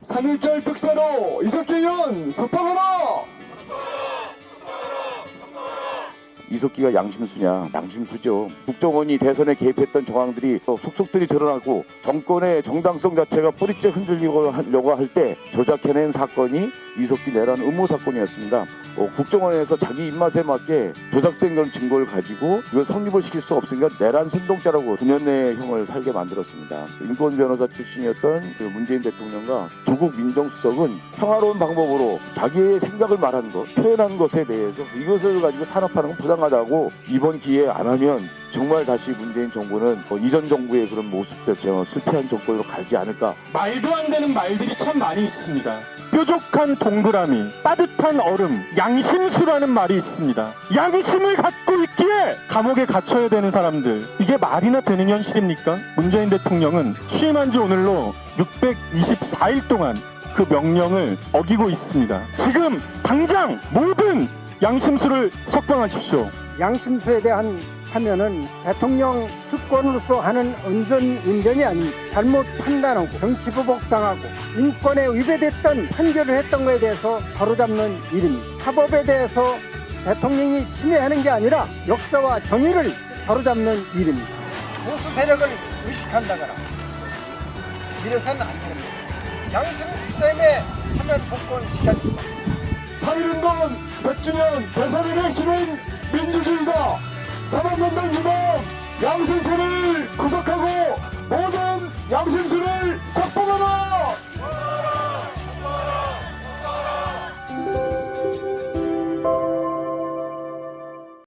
삼일절 특사로 이석기 의원 석방하라! 이석기가 양심수냐? 양심수죠. 국정원이 대선에 개입했던 정황들이 또 속속들이 드러나고 정권의 정당성 자체가 뿌리째 흔들리고 하려고 할 때 조작해낸 사건이 이석기 내란 음모 사건이었습니다. 어, 국정원에서 자기 입맛에 맞게 조작된 그런 증거를 가지고 이걸 성립을 시킬 수 없으니까 내란 선동죄라고 9년 내에 형을 살게 만들었습니다. 인권 변호사 출신이었던 그 문재인 대통령과 조국 민정수석은 평화로운 방법으로 자기의 생각을 말한 것, 표현한 것에 대해서 이것을 가지고 탄압하는 건 부당하다고 이번 기회에 안 하면 정말 다시 문재인 정부는 뭐 이전 정부의 그런 모습들, 저 실패한 정권으로 가지 않을까 말도 안 되는 말들이 참 많이 있습니다. 뾰족한 동그라미, 따뜻한 얼음, 양심수라는 말이 있습니다. 양심을 갖고 있기에 감옥에 갇혀야 되는 사람들. 이게 말이나 되는 현실입니까? 문재인 대통령은 취임한 지 오늘로 624일 동안 그 명령을 어기고 있습니다. 지금 당장 모든 양심수를 석방하십시오. 양심수에 대한 사면은 대통령 특 권으로서 하는 운전, 운전이 아닌 잘못 판단하고 정치 보복당하고 인권에 위배됐던 판결을 했던 것에 대해서 바로잡는 일입니다. 사법에 대해서 대통령이 침해하는 게 아니라 역사와 정의를 바로잡는 일입니다. 보수 세력을 의식한다거나 이래서는 안 됩니다. 양심수 때문에 사면 복권 시켜줍니다. 3.1운동 100주년 대선의 핵심인 민주주의다. 사법연당 유망 양승태를 구속하고